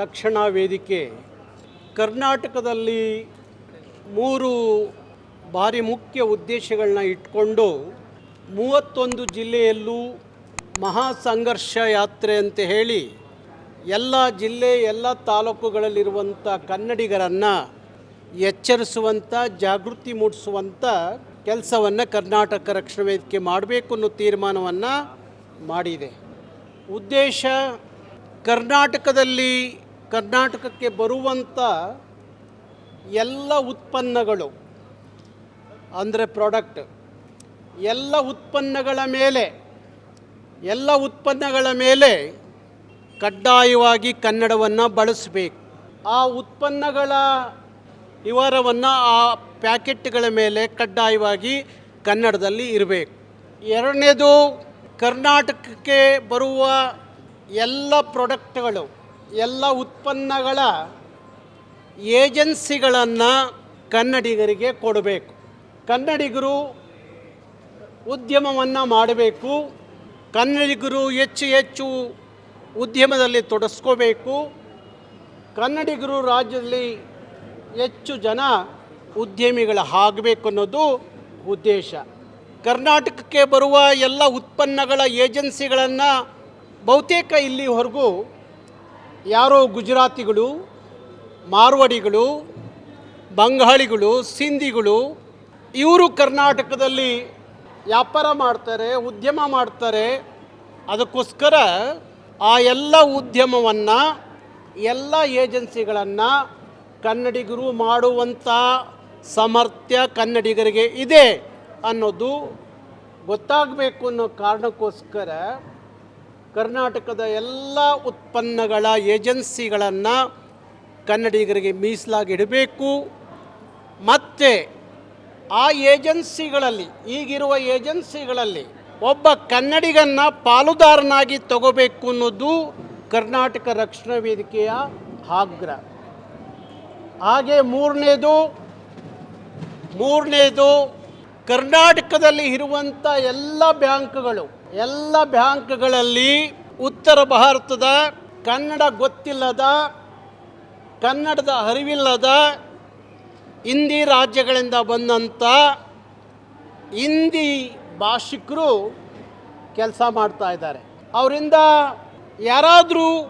ರಕ್ಷಣಾ ವೇದಿಕೆ. ಕರ್ನಾಟಕದಲ್ಲಿ ಮೂರು ಭಾರಿ ಮುಖ್ಯ ಉದ್ದೇಶಗಳನ್ನ ಇಟ್ಕೊಂಡು ಮೂವತ್ತೊಂದು ಜಿಲ್ಲೆಯಲ್ಲೂ ಮಹಾ ಸಂಘರ್ಷ ಯಾತ್ರೆ ಅಂತ ಹೇಳಿ ಎಲ್ಲ ಜಿಲ್ಲೆ, ಎಲ್ಲ ತಾಲೂಕುಗಳಲ್ಲಿರುವಂಥ ಕನ್ನಡಿಗರನ್ನು ಎಚ್ಚರಿಸುವಂಥ, ಜಾಗೃತಿ ಮೂಡಿಸುವಂಥ ಕೆಲಸವನ್ನು ಕರ್ನಾಟಕ ರಕ್ಷಣಾ ವೇದಿಕೆ ಮಾಡಬೇಕು ಅನ್ನೋ ತೀರ್ಮಾನವನ್ನು ಮಾಡಿದೆ. ಉದ್ದೇಶ ಕರ್ನಾಟಕದಲ್ಲಿ ಕರ್ನಾಟಕಕ್ಕೆ ಬರುವಂಥ ಎಲ್ಲ ಉತ್ಪನ್ನಗಳು, ಅಂದರೆ ಪ್ರಾಡಕ್ಟ್ ಎಲ್ಲ ಉತ್ಪನ್ನಗಳ ಮೇಲೆ, ಎಲ್ಲ ಉತ್ಪನ್ನಗಳ ಮೇಲೆ ಕಡ್ಡಾಯವಾಗಿ ಕನ್ನಡವನ್ನು ಬಳಸಬೇಕು. ಆ ಉತ್ಪನ್ನಗಳ ವಿವರವನ್ನು ಆ ಪ್ಯಾಕೆಟ್ಗಳ ಮೇಲೆ ಕಡ್ಡಾಯವಾಗಿ ಕನ್ನಡದಲ್ಲಿ ಇರಬೇಕು. ಎರಡನೇದು ಕರ್ನಾಟಕಕ್ಕೆ ಬರುವ ಎಲ್ಲ ಪ್ರಾಡಕ್ಟ್ಗಳು ಎಲ್ಲ ಉತ್ಪನ್ನಗಳ ಏಜೆನ್ಸಿಗಳನ್ನು ಕನ್ನಡಿಗರಿಗೆ ಕೊಡಬೇಕು. ಕನ್ನಡಿಗರು ಉದ್ಯಮವನ್ನು ಮಾಡಬೇಕು. ಕನ್ನಡಿಗರು ಹೆಚ್ಚು ಹೆಚ್ಚು ಉದ್ಯಮದಲ್ಲಿ ತೊಡಸ್ಕೋಬೇಕು. ಕನ್ನಡಿಗರು ರಾಜ್ಯದಲ್ಲಿ ಹೆಚ್ಚು ಜನ ಉದ್ಯಮಿಗಳ ಆಗಬೇಕು ಅನ್ನೋದು ಉದ್ದೇಶ. ಕರ್ನಾಟಕಕ್ಕೆ ಬರುವ ಎಲ್ಲ ಉತ್ಪನ್ನಗಳ ಏಜೆನ್ಸಿಗಳನ್ನು ಬಹುತೇಕ ಇಲ್ಲಿವರೆಗೂ ಯಾರೋ ಗುಜರಾತಿಗಳು, ಮಾರ್ವಾಡಿಗಳು, ಬಂಗಾಳಿಗಳು, ಸಿಂಧಿಗಳು, ಇವರು ಕರ್ನಾಟಕದಲ್ಲಿ ವ್ಯಾಪಾರ ಮಾಡ್ತಾರೆ, ಉದ್ಯಮ ಮಾಡ್ತಾರೆ. ಅದಕ್ಕೋಸ್ಕರ ಆ ಎಲ್ಲ ಉದ್ಯಮವನ್ನು, ಎಲ್ಲ ಏಜೆನ್ಸಿಗಳನ್ನು ಕನ್ನಡಿಗರು ಮಾಡುವಂಥ ಸಾಮರ್ಥ್ಯ ಕನ್ನಡಿಗರಿಗೆ ಇದೆ ಅನ್ನೋದು ಗೊತ್ತಾಗಬೇಕು ಅನ್ನೋ ಕಾರಣಕ್ಕೋಸ್ಕರ ಕರ್ನಾಟಕದ ಎಲ್ಲ ಉತ್ಪನ್ನಗಳ ಏಜೆನ್ಸಿಗಳನ್ನು ಕನ್ನಡಿಗರಿಗೆ ಮೀಸಲಾಗಿಡಬೇಕು ಮತ್ತು ಆ ಏಜೆನ್ಸಿಗಳಲ್ಲಿ, ಈಗಿರುವ ಏಜೆನ್ಸಿಗಳಲ್ಲಿ ಒಬ್ಬ ಕನ್ನಡಿಗನ್ನ ಪಾಲುದಾರನಾಗಿ ತಗೋಬೇಕು ಅನ್ನೋದು ಕರ್ನಾಟಕ ರಕ್ಷಣಾ ವೇದಿಕೆಯ ಆಗ್ರಹ. ಹಾಗೆ ಮೂರನೇದು ಮೂರನೇದು ಕರ್ನಾಟಕದಲ್ಲಿ ಇರುವಂಥ ಎಲ್ಲ ಬ್ಯಾಂಕ್ಗಳು ಎಲ್ಲ ಬ್ಯಾಂಕ್ಗಳಲ್ಲಿ ಉತ್ತರ ಭಾರತದ, ಕನ್ನಡ ಗೊತ್ತಿಲ್ಲದ, ಕನ್ನಡದ ಅರಿವಿಲ್ಲದ ಹಿಂದಿ ರಾಜ್ಯಗಳಿಂದ ಬಂದಂಥ ಹಿಂದಿ ಭಾಷಿಕರು ಕೆಲಸ ಮಾಡ್ತಾ ಇದ್ದಾರೆ. ಅವರಿಂದ ಯಾರಾದರೂ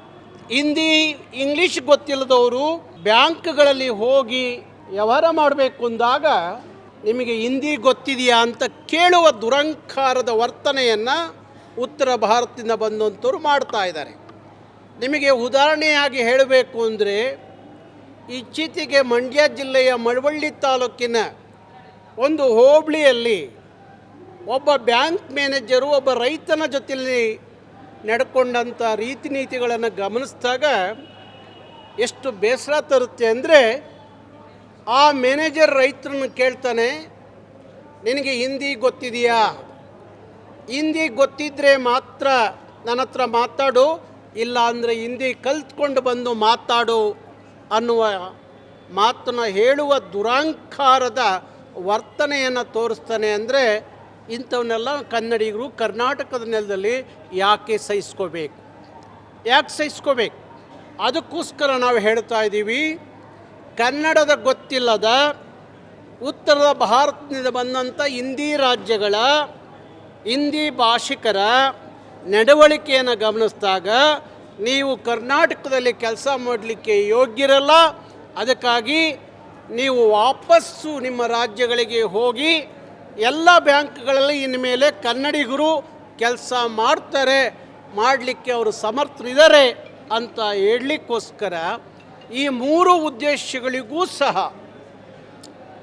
ಹಿಂದಿ, ಇಂಗ್ಲೀಷ್ ಗೊತ್ತಿಲ್ಲದವರು ಬ್ಯಾಂಕ್ಗಳಲ್ಲಿ ಹೋಗಿ ವ್ಯವಹಾರ ಮಾಡಬೇಕು ಅಂದಾಗ ನಿಮಗೆ ಹಿಂದಿ ಗೊತ್ತಿದೆಯಾ ಅಂತ ಕೇಳುವ ದುರಂಕಾರದ ವರ್ತನೆಯನ್ನು ಉತ್ತರ ಭಾರತದಿಂದ ಬಂದಂಥವ್ರು ಮಾಡ್ತಾ ಇದ್ದಾರೆ. ನಿಮಗೆ ಉದಾಹರಣೆಯಾಗಿ ಹೇಳಬೇಕು ಅಂದರೆ, ಇತ್ತೀಚೆಗೆ ಮಂಡ್ಯ ಜಿಲ್ಲೆಯ ಮಳವಳ್ಳಿ ತಾಲೂಕಿನ ಒಂದು ಹೋಬಳಿಯಲ್ಲಿ ಒಬ್ಬ ಬ್ಯಾಂಕ್ ಮ್ಯಾನೇಜರು ಒಬ್ಬ ರೈತನ ಜೊತೆಯಲ್ಲಿ ನಡ್ಕೊಂಡಂಥ ರೀತಿ ನೀತಿಗಳನ್ನು ಗಮನಿಸಿದಾಗ ಎಷ್ಟು ಬೇಸರ ತರುತ್ತೆ ಅಂದರೆ ಆ ಮ್ಯಾನೇಜರ್ ರೈತರನ್ನು ಕೇಳ್ತಾನೆ, ನಿನಗೆ ಹಿಂದಿ ಗೊತ್ತಿದೆಯಾ? ಹಿಂದಿ ಗೊತ್ತಿದ್ದರೆ ಮಾತ್ರ ನನ್ನ ಹತ್ರ ಮಾತಾಡು, ಇಲ್ಲ ಅಂದರೆ ಹಿಂದಿ ಕಲ್ತ್ಕೊಂಡು ಬಂದು ಮಾತಾಡು ಅನ್ನುವ ಮಾತನ್ನು ಹೇಳುವ ದುರಾಂಕಾರದ ವರ್ತನೆಯನ್ನು ತೋರಿಸ್ತಾನೆ ಅಂದರೆ, ಇಂಥವನ್ನೆಲ್ಲ ಕನ್ನಡಿಗರು ಕರ್ನಾಟಕದ ನೆಲದಲ್ಲಿ ಯಾಕೆ ಸಹಿಸ್ಕೋಬೇಕು? ಯಾಕೆ ಸಹಿಸ್ಕೋಬೇಕು? ಅದಕ್ಕೋಸ್ಕರ ನಾವು ಹೇಳ್ತಾ ಇದ್ದೀವಿ ಕನ್ನಡದ ಗೊತ್ತಿಲ್ಲದ ಉತ್ತರದ ಭಾರತದಿಂದ ಬಂದಂಥ ಹಿಂದಿ ರಾಜ್ಯಗಳ, ಹಿಂದಿ ಭಾಷಿಕರ ನಡವಳಿಕೆಯನ್ನು ಗಮನಿಸಿದಾಗ ನೀವು ಕರ್ನಾಟಕದಲ್ಲಿ ಕೆಲಸ ಮಾಡಲಿಕ್ಕೆ ಯೋಗ್ಯರಲ್ಲ. ಅದಕ್ಕಾಗಿ ನೀವು ವಾಪಸ್ಸು ನಿಮ್ಮ ರಾಜ್ಯಗಳಿಗೆ ಹೋಗಿ ಎಲ್ಲ ಬ್ಯಾಂಕ್ಗಳಲ್ಲಿ ಇನ್ಮೇಲೆ ಕನ್ನಡಿಗರು ಕೆಲಸ ಮಾಡ್ತಾರೆ, ಮಾಡಲಿಕ್ಕೆ ಅವರು ಸಮರ್ಥರಿದ್ದಾರೆ ಅಂತ ಹೇಳಲಿಕ್ಕೋಸ್ಕರ ಈ ಮೂರು ಉದ್ದೇಶಗಳಿಗೂ ಸಹ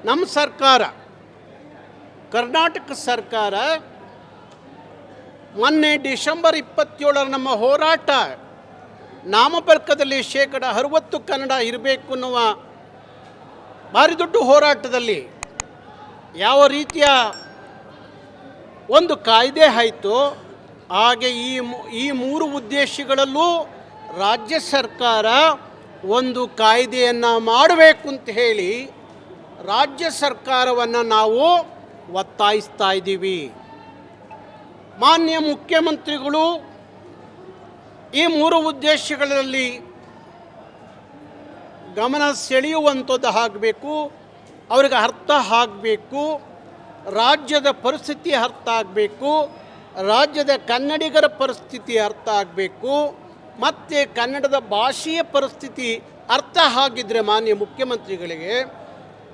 ನಮ್ಮ ಸರ್ಕಾರ, ಕರ್ನಾಟಕ ಸರ್ಕಾರ ಮೊನ್ನೆ ಡಿಸೆಂಬರ್ ಇಪ್ಪತ್ತೇಳರ ನಮ್ಮ ಹೋರಾಟ ನಾಮಫಲಕದಲ್ಲಿ ಶೇಕಡ ಅರವತ್ತು ಕನ್ನಡ ಇರಬೇಕು ಅನ್ನುವ ಭಾರಿ ದೊಡ್ಡ ಹೋರಾಟದಲ್ಲಿ ಯಾವ ರೀತಿಯ ಒಂದು ಕಾಯ್ದೆ ಆಯಿತು, ಹಾಗೆ ಈ ಈ ಮೂರು ಉದ್ದೇಶಗಳಲ್ಲೂ ರಾಜ್ಯ ಸರ್ಕಾರ ಒಂದು ಕಾಯ್ದೆಯನ್ನು ಮಾಡಬೇಕು ಅಂತ ಹೇಳಿ ರಾಜ್ಯ ಸರ್ಕಾರವನ್ನು ನಾವು ಒತ್ತಾಯಿಸ್ತಾ ಇದ್ದೀವಿ. ಮಾನ್ಯ ಮುಖ್ಯಮಂತ್ರಿಗಳು, ಈ ಮೂರು ಉದ್ದೇಶಗಳಲ್ಲಿ ಗಮನ ಸೆಳೆಯುವಂಥದ್ದು ಆಗಬೇಕು, ಅವ್ರಿಗೆ ಅರ್ಥ ಆಗಬೇಕು, ರಾಜ್ಯದ ಪರಿಸ್ಥಿತಿ ಅರ್ಥ ಆಗಬೇಕು, ರಾಜ್ಯದ ಕನ್ನಡಿಗರ ಪರಿಸ್ಥಿತಿ ಅರ್ಥ ಆಗಬೇಕು. ಮತ್ತು ಕನ್ನಡದ ಭಾಷೆಯ ಪರಿಸ್ಥಿತಿ ಅರ್ಥ ಆಗಿದ್ದರೆ ಮಾನ್ಯ ಮುಖ್ಯಮಂತ್ರಿಗಳಿಗೆ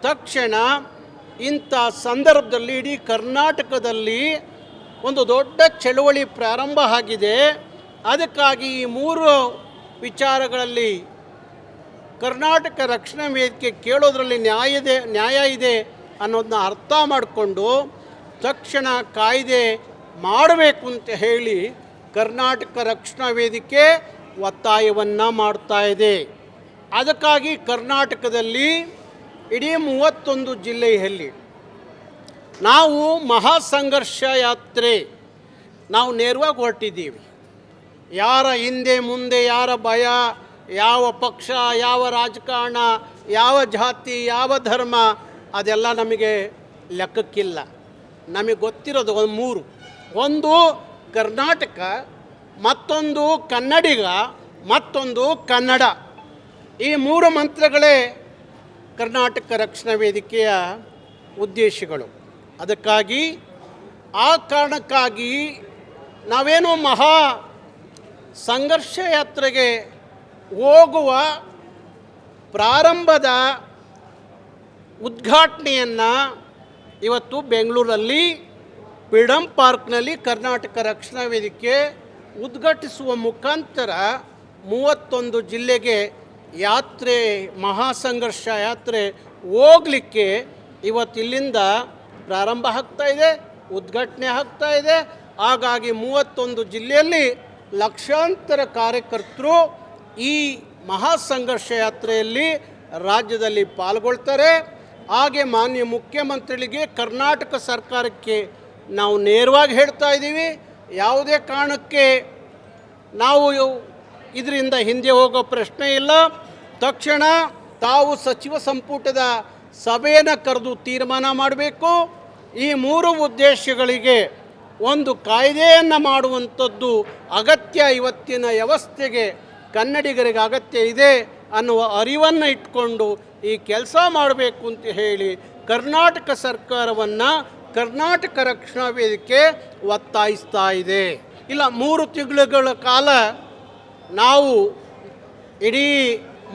ತಕ್ಷಣ ಇಂಥ ಸಂದರ್ಭದಲ್ಲಿ ಇಡೀ ಕರ್ನಾಟಕದಲ್ಲಿ ಒಂದು ದೊಡ್ಡ ಚಳುವಳಿ ಪ್ರಾರಂಭ ಆಗಿದೆ. ಅದಕ್ಕಾಗಿ ಈ ಮೂರು ವಿಚಾರಗಳಲ್ಲಿ ಕರ್ನಾಟಕ ರಕ್ಷಣಾ ವೇದಿಕೆ ಕೇಳೋದರಲ್ಲಿ ನ್ಯಾಯ ಇದೆ ನ್ಯಾಯ ಇದೆ ಅನ್ನೋದನ್ನ ಅರ್ಥ ಮಾಡಿಕೊಂಡು ತಕ್ಷಣ ಕಾಯ್ದೆ ಮಾಡಬೇಕು ಅಂತ ಹೇಳಿ ಕರ್ನಾಟಕ ರಕ್ಷಣಾ ವೇದಿಕೆ ಒತ್ತಾಯವನ್ನು ಮಾಡ್ತಾ ಇದೆ. ಅದಕ್ಕಾಗಿ ಕರ್ನಾಟಕದಲ್ಲಿ ಇಡೀ ಮೂವತ್ತೊಂದು ಜಿಲ್ಲೆಯಲ್ಲಿ ನಾವು ಮಹಾಸಂಘರ್ಷ ಯಾತ್ರೆ ನಾವು ನೇರವಾಗಿ ಹೊರಟಿದ್ದೀವಿ. ಯಾರ ಹಿಂದೆ ಮುಂದೆ, ಯಾರ ಭಯ, ಯಾವ ಪಕ್ಷ, ಯಾವ ರಾಜಕಾರಣ, ಯಾವ ಜಾತಿ, ಯಾವ ಧರ್ಮ, ಅದೆಲ್ಲ ನಮಗೆ ಲೆಕ್ಕಕ್ಕಿಲ್ಲ. ನಮಗೆ ಗೊತ್ತಿರೋದು ಒಂದು ಮೂರು. ಒಂದು ಕರ್ನಾಟಕ ಮತ್ತೊಂದು ಕನ್ನಡಿಗ, ಮತ್ತೊಂದು ಕನ್ನಡ. ಈ ಮೂರು ಮಂತ್ರಗಳೇ ಕರ್ನಾಟಕ ರಕ್ಷಣಾ ವೇದಿಕೆಯ ಉದ್ದೇಶಗಳು. ಅದಕ್ಕಾಗಿ, ಆ ಕಾರಣಕ್ಕಾಗಿ ನಾವೇನು ಮಹಾ ಸಂಘರ್ಷ ಯಾತ್ರೆಗೆ ಹೋಗುವ ಪ್ರಾರಂಭದ ಉದ್ಘಾಟನೆಯನ್ನು ಇವತ್ತು ಬೆಂಗಳೂರಲ್ಲಿ ಫ್ರೀಡಮ್ ಪಾರ್ಕ್ನಲ್ಲಿ ಕರ್ನಾಟಕ ರಕ್ಷಣಾ ವೇದಿಕೆ ಉದ್ಘಾಟಿಸುವ ಮುಖಾಂತರ ಮೂವತ್ತೊಂದು ಜಿಲ್ಲೆಗೆ ಯಾತ್ರೆ, ಮಹಾಸಂಘರ್ಷ ಯಾತ್ರೆ ಹೋಗಲಿಕ್ಕೆ ಇವತ್ತಿಲ್ಲಿಂದ ಪ್ರಾರಂಭ ಆಗ್ತಾ ಇದೆ, ಉದ್ಘಾಟನೆ ಆಗ್ತಾ ಇದೆ. ಹಾಗಾಗಿ ಮೂವತ್ತೊಂದು ಜಿಲ್ಲೆಯಲ್ಲಿ ಲಕ್ಷಾಂತರ ಕಾರ್ಯಕರ್ತರು ಈ ಮಹಾಸಂಘರ್ಷ ಯಾತ್ರೆಯಲ್ಲಿ ರಾಜ್ಯದಲ್ಲಿ ಪಾಲ್ಗೊಳ್ತಾರೆ. ಹಾಗೆ ಮಾನ್ಯ ಮುಖ್ಯಮಂತ್ರಿಗಳಿಗೆ ಕರ್ನಾಟಕ ಸರ್ಕಾರಕ್ಕೆ ನಾವು ನೇರವಾಗಿ ಹೇಳ್ತಾ ಇದ್ದೀವಿ ಯಾವುದೇ ಕಾರಣಕ್ಕೆ ನಾವು ಇದರಿಂದ ಹಿಂದೆ ಹೋಗೋ ಪ್ರಶ್ನೆ ಇಲ್ಲ. ತಕ್ಷಣ ತಾವು ಸಚಿವ ಸಂಪುಟದ ಸಭೆಯನ್ನು ಕರೆದು ತೀರ್ಮಾನ ಮಾಡಬೇಕು. ಈ ಮೂರು ಉದ್ದೇಶಗಳಿಗೆ ಒಂದು ಕಾಯ್ದೆಯನ್ನು ಮಾಡುವಂಥದ್ದು ಅಗತ್ಯ, ಇವತ್ತಿನ ವ್ಯವಸ್ಥೆಗೆ ಕನ್ನಡಿಗರಿಗೆ ಅಗತ್ಯ ಇದೆ ಅನ್ನುವ ಅರಿವನ್ನು ಇಟ್ಕೊಂಡು ಈ ಕೆಲಸ ಮಾಡಬೇಕು ಅಂತ ಹೇಳಿ ಕರ್ನಾಟಕ ಸರ್ಕಾರವನ್ನು ಕರ್ನಾಟಕ ರಕ್ಷಣಾ ವೇದಿಕೆ ಒತ್ತಾಯಿಸ್ತಾ ಇದೆ. ಇಲ್ಲ, ಮೂರು ತಿಂಗಳುಗಳ ಕಾಲ ನಾವು ಇಡೀ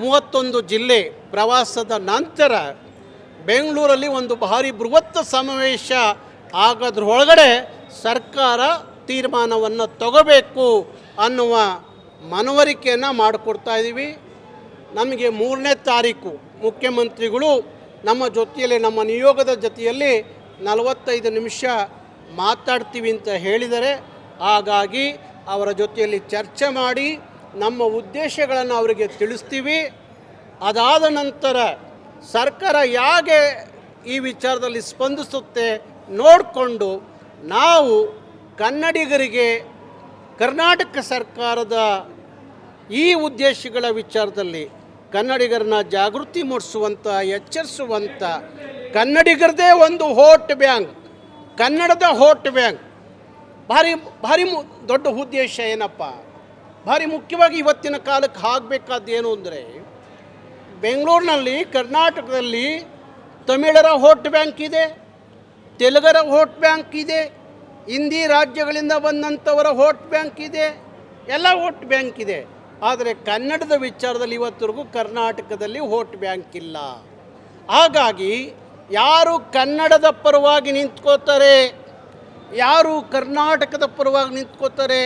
ಮೂವತ್ತೊಂದು ಜಿಲ್ಲೆ ಪ್ರವಾಸದ ನಂತರ ಬೆಂಗಳೂರಲ್ಲಿ ಒಂದು ಭಾರಿ ಬೃಹತ್ ಸಮಾವೇಶ ಆಗೋದ್ರೊಳಗಡೆ ಸರ್ಕಾರ ತೀರ್ಮಾನವನ್ನು ತಗೋಬೇಕು ಅನ್ನುವ ಮನವರಿಕೆಯನ್ನು ಮಾಡಿಕೊಡ್ತಾ ಇದ್ದೀವಿ ನಮಗೆ ಮೂರನೇ ತಾರೀಕು ಮುಖ್ಯಮಂತ್ರಿಗಳು ನಮ್ಮ ಜೊತೆಯಲ್ಲಿ ನಮ್ಮ ನಿಯೋಗದ ಜೊತೆಯಲ್ಲಿ ನಲವತ್ತೈದು ನಿಮಿಷ ಮಾತಾಡ್ತೀವಿ ಅಂತ ಹೇಳಿದರೆ ಹಾಗಾಗಿ ಅವರ ಜೊತೆಯಲ್ಲಿ ಚರ್ಚೆ ಮಾಡಿ ನಮ್ಮ ಉದ್ದೇಶಗಳನ್ನು ಅವರಿಗೆ ತಿಳಿಸ್ತೀವಿ. ಅದಾದ ನಂತರ ಸರ್ಕಾರ ಹೇಗೆ ಈ ವಿಚಾರದಲ್ಲಿ ಸ್ಪಂದಿಸುತ್ತೆ ನೋಡಿಕೊಂಡು ನಾವು ಕನ್ನಡಿಗರಿಗೆ ಕರ್ನಾಟಕ ಸರ್ಕಾರದ ಈ ಉದ್ದೇಶಗಳ ವಿಚಾರದಲ್ಲಿ ಕನ್ನಡಿಗರನ್ನ ಜಾಗೃತಿ ಮೂಡಿಸುವಂಥ, ಎಚ್ಚರಿಸುವಂಥ ಕನ್ನಡಿಗರದೇ ಒಂದು ಹೋಟ್ ಬ್ಯಾಂಕ್, ಕನ್ನಡದ ಹೋಟ್ ಬ್ಯಾಂಕ್. ಭಾರಿ ಭಾರಿ ಮು, ದೊಡ್ಡ ಉದ್ದೇಶ ಏನಪ್ಪ? ಭಾರಿ ಮುಖ್ಯವಾಗಿ ಇವತ್ತಿನ ಕಾಲಕ್ಕೆ ಆಗಬೇಕಾದೇನು ಅಂದರೆ, ಬೆಂಗಳೂರಿನಲ್ಲಿ, ಕರ್ನಾಟಕದಲ್ಲಿ ತಮಿಳರ ಹೋಟ್ ಬ್ಯಾಂಕ್ ಇದೆ, ತೆಲುಗರ ಹೋಟ್ ಬ್ಯಾಂಕ್ ಇದೆ, ಹಿಂದಿ ರಾಜ್ಯಗಳಿಂದ ಬಂದಂಥವರ ಹೋಟ್ ಬ್ಯಾಂಕ್ ಇದೆ, ಎಲ್ಲ ವೋಟ್ ಬ್ಯಾಂಕ್ ಇದೆ. ಆದರೆ ಕನ್ನಡದ ವಿಚಾರದಲ್ಲಿ ಇವತ್ತರೆಗೂ ಕರ್ನಾಟಕದಲ್ಲಿ ವೋಟ್ ಬ್ಯಾಂಕ್ ಇಲ್ಲ. ಹಾಗಾಗಿ ಯಾರು ಕನ್ನಡದ ಪರವಾಗಿ ನಿಂತ್ಕೋತಾರೆ, ಯಾರು ಕರ್ನಾಟಕದ ಪರವಾಗಿ ನಿಂತ್ಕೋತಾರೆ,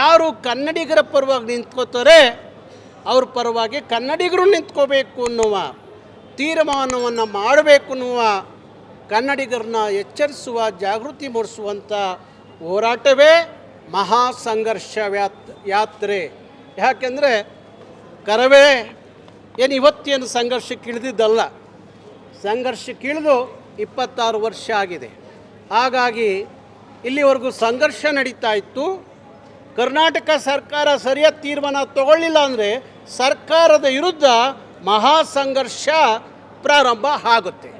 ಯಾರು ಕನ್ನಡಿಗರ ಪರವಾಗಿ ನಿಂತ್ಕೋತಾರೆ, ಅವ್ರ ಪರವಾಗಿ ಕನ್ನಡಿಗರು ನಿಂತ್ಕೋಬೇಕು ಅನ್ನುವ ತೀರ್ಮಾನವನ್ನು ಮಾಡಬೇಕು ಅನ್ನುವ ಕನ್ನಡಿಗರನ್ನ ಎಚ್ಚರಿಸುವ, ಜಾಗೃತಿ ಮೂಡಿಸುವಂಥ ಹೋರಾಟವೇ ಮಹಾ ಸಂಘರ್ಷ ವ್ಯಾತ್ ಯಾತ್ರೆ. ಯಾಕೆಂದರೆ ಕರವೇ, ಏನು ಇವತ್ತೇನು ಸಂಘರ್ಷಕ್ಕೆ ಇಳಿದಿದ್ದಲ್ಲ. ಸಂಘರ್ಷಕ್ಕೆ ಇಳಿದು ಇಪ್ಪತ್ತಾರು ವರ್ಷ ಆಗಿದೆ. ಹಾಗಾಗಿ ಇಲ್ಲಿವರೆಗೂ ಸಂಘರ್ಷ ನಡೀತಾ ಇತ್ತು. ಕರ್ನಾಟಕ ಸರ್ಕಾರ ಸರಿಯಾದ ತೀರ್ಮಾನ ತಗೊಳ್ಳಿಲ್ಲ ಅಂದರೆ ಸರ್ಕಾರದ ವಿರುದ್ಧ ಮಹಾ ಸಂಘರ್ಷ ಪ್ರಾರಂಭ ಆಗುತ್ತೆ.